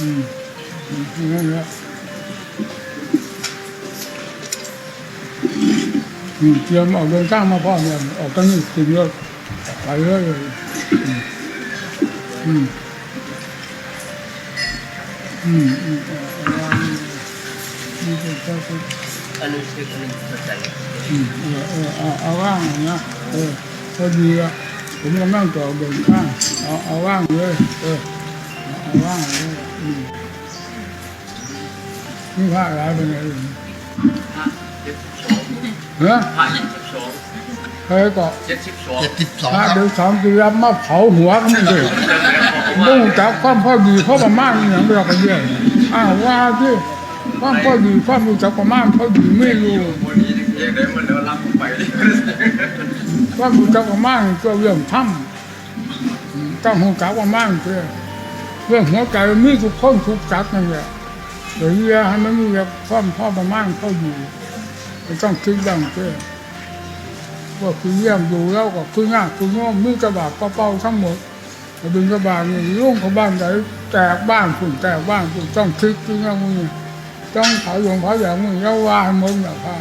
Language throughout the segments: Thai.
อืมอืมนั่นแหละอืมเตรียมออกเดินทางมาพ่อเนี่ยออกตั้งนี้ถึง รถไปเลยอืมอืมอืมอืมเอาเอาวางนี่เป็นเจ้าคุณอันนี้คืออันนี้เข้าใจอืมเออเออเอาเอาว่างอย่างเงี้ยเออพอดีอะผมกำลังต่อเดินข้างเอาเอาว่างเลยเออเอาเอาว่างเลยอืมนี่ผ้าอะไรเป็นไงอยู่พระเจ็ดสิบสองเฮ้ยพระเจ็ดสิบสองใครก็เจ็ดสิบสองเจ็ดสิบสองพระครับเดือดสองปีรับมาเผาหัวเขาไม่เลยต้องจับความพอดีเพราะประมาณอย่างเดียวกันเยอะอ้าวว่าที่ความพอดีความรู้จักประมาณพอดีไม่รู้วันนี้เรียกได้มันเดินรับไปว่ามูจักว่ามั่งก็เรื่องถ้ำต้องหูจักว่ามั่งเพื่อ เรื่องหัวใจมันมีทุกคนทุกจักนั่นแหละเดี๋ยวนี้ให้มันมีแบบความพ่อประมาณเขาอยู่ไม่ต้องคิดดังเพื่อว่าคือเยี่ยมดูแล้วก็คืองาคือง้อมือกระบาดกระเป๋าทั้งหมดกระดึงกระบาดนี่ลุ่งเขาบ้านไหนแตกบ้านฝุ่นแตกบ้านฝุ่นต้องคิดคือง้อมึงต้องเผาหลวงเผาอย่างมึงแล้วว่าให้มึงแบบว่า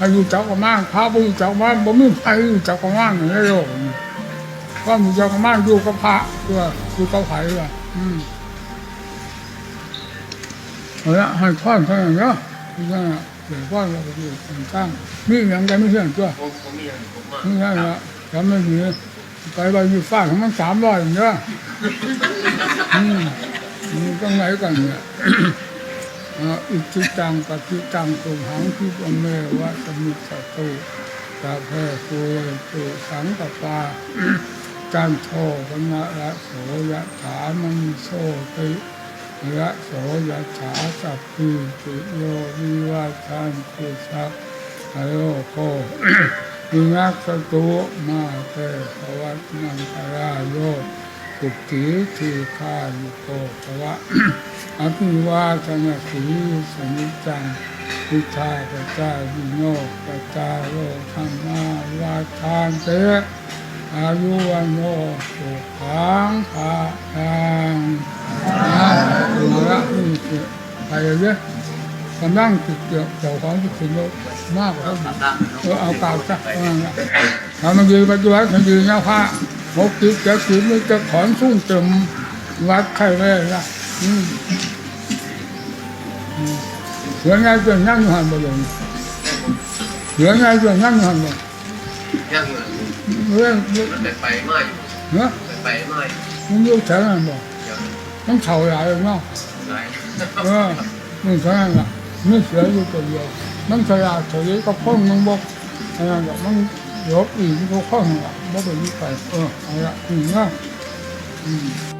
อายุจักประมาณพระผู้จักระมาณบ่มีใครรู้จักประมาณในโลกนี้ว่ามีเจักประมาณอยู่กับพระตัวอยู่กับไผ่ว่าอืม เอาละให้พ่อนเท่านั้นเนาะนี่ก็เดี๋ยวพ่อนเราไปอยู่ต่างๆมีอย่างใดไม่เชื่อตัวผมผมมีอย่างผมมานี่นั่นละจำไม่มีไปไปอยู่ฟ้าของมันสามร้อยเนาะอืมนี่ต้องไหนกันเนี่ยอ่าอิจิตังปฏิตังตุมหังคิปะเมวะสมิจจตุสาเพภูเรตุสังกปา การโทปนะระโสยะถามณิโสติระโสยะถาสัพพิติโยวิวัชันติสัพพะโลโกวินัสตุมาเตภวัตนังคาราโยสุขีทีคายุโกภวะอภิวาทนาสีสนิจังพุทธาปจายิโนปจาโรธรรมาวาทานเต อายุวันโนสุขังภาลังนะมาละนี่คือไปเลยเนี่ยกำลังติดเกี่ยวเจ้าของที่คุณมากกว่าเออเอาเก่าซะเออทำมันยืนปัจจุบันมันยืนนะพระหกสิบเจ็ดสิบมันจะถอนสุ่งเต็มวัดใครไม่ได้ละอืมเหลือไงเกินนั่งหันบ่ลงเหลือไงเกินนั่งหันบ่ยังเงิน เรื่องเรื่องมันไปไปไม่เนาะไปไปไม่มันอยุ่งแถวนั้นบ่ยังต้องเข่าหลายเลยเนาะไรเออมึงเท่านั้นล่ะไม่เสียอยู่ตัวเดียวมันขยะเฉยก็พ้องมึงบอกอะไรแบบมันยกอีกก็พ้องละบ่ไปยิ่งไปเออเอาละอืมนะอืม